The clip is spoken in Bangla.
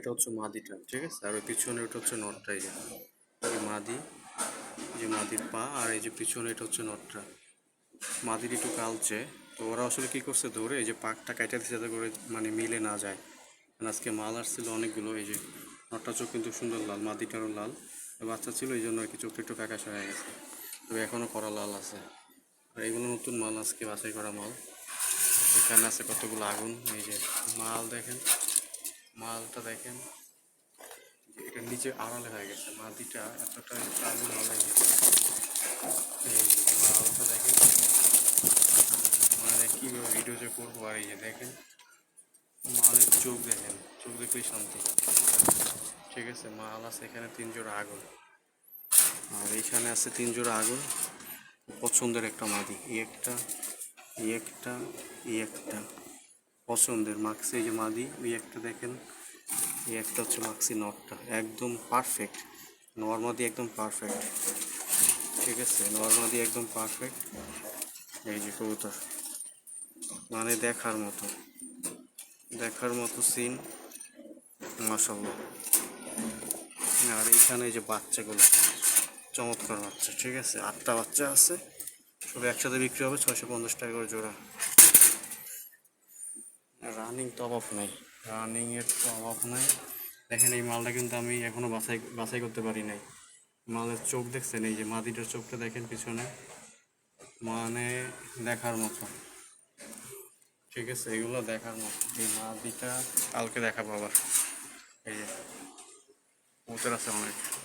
এটা হচ্ছে মাদিটা ঠিক আছে? আর ওই পিছনে ওটা হচ্ছে নটটা, এই যে। মাদি যে মাদির পা, আর এই যে পিছনে এটা হচ্ছে নটটা। মাদির একটু কালচে। তো ওরা আসলে কি করছে ধরে, এই যে পাকটা কাইটা দিচ্ছে যাতে করে মানে মিলে না যায়। কারণ আজকে মাল আসছিল অনেকগুলো, এই যে নটটা চোখ কিন্তু সুন্দর লাল, মাদিটারও লাল। বাচ্চা ছিল, এই জন্য আর কি চোখটা একটু ফ্যাকাশ হয়ে গেছে। তবে এখনও করা লাল আছে। আর এইগুলো নতুন মাল আজকে বাছাই করা মাল। এখানে আছে কতগুলো আগুন, এই যে মাল দেখেন। মালটা দেখেন এটা নিচে আড়ালে হয়ে গেছে মাদিটা এতটা আগুন হয়ে গেছে। এই মালটা দেখেন মানে কীভাবে ভিডিও যে করব আর এই যে দেখেন, মালের চোখ দেখেন, চোখ দেখলেই শান্তি। ঠিক আছে, মাল আছে এখানে তিন জোড়া আগুন। আর এইখানে আছে তিন জোড়া আগুন, পছন্দের একটা মাদি একটা একটা একটা। পছন্দের মাক্সি যে মাদি, ওই একটা দেখেন, এই একটা হচ্ছে মাক্সি নটটা একদম পারফেক্ট নর্মাদি একদম পারফেক্ট ঠিক আছে? নর্মাদি একদম পারফেক্ট এই যে কবুতর মানে দেখার মতো দেখার মতো সিন মাসাল্লাহ আর এইখানে যে বাচ্চাগুলো, চমৎকার বাচ্চা, ঠিক আছে? আটটা বাচ্চা আছে সব একসাথে বিক্রি হবে, ছয়শো পঞ্চাশ টাকা করে জোড়া। রানিং তো অভাব নাই। রানিং এর তো অভাব নাই। দেখেন এই মালটা কিন্তু আমি এখনও বাছাই বাছাই করতে পারি নাই। মালের চোখ দেখছেন? এই যে মাদিটার চোখটা দেখেন পিছনে। মানে দেখার মতো। ঠিক আছে, এগুলো দেখার মতো। এই মাদিটা কালকে দেখাবো আবার। এই যে আছে অনেক।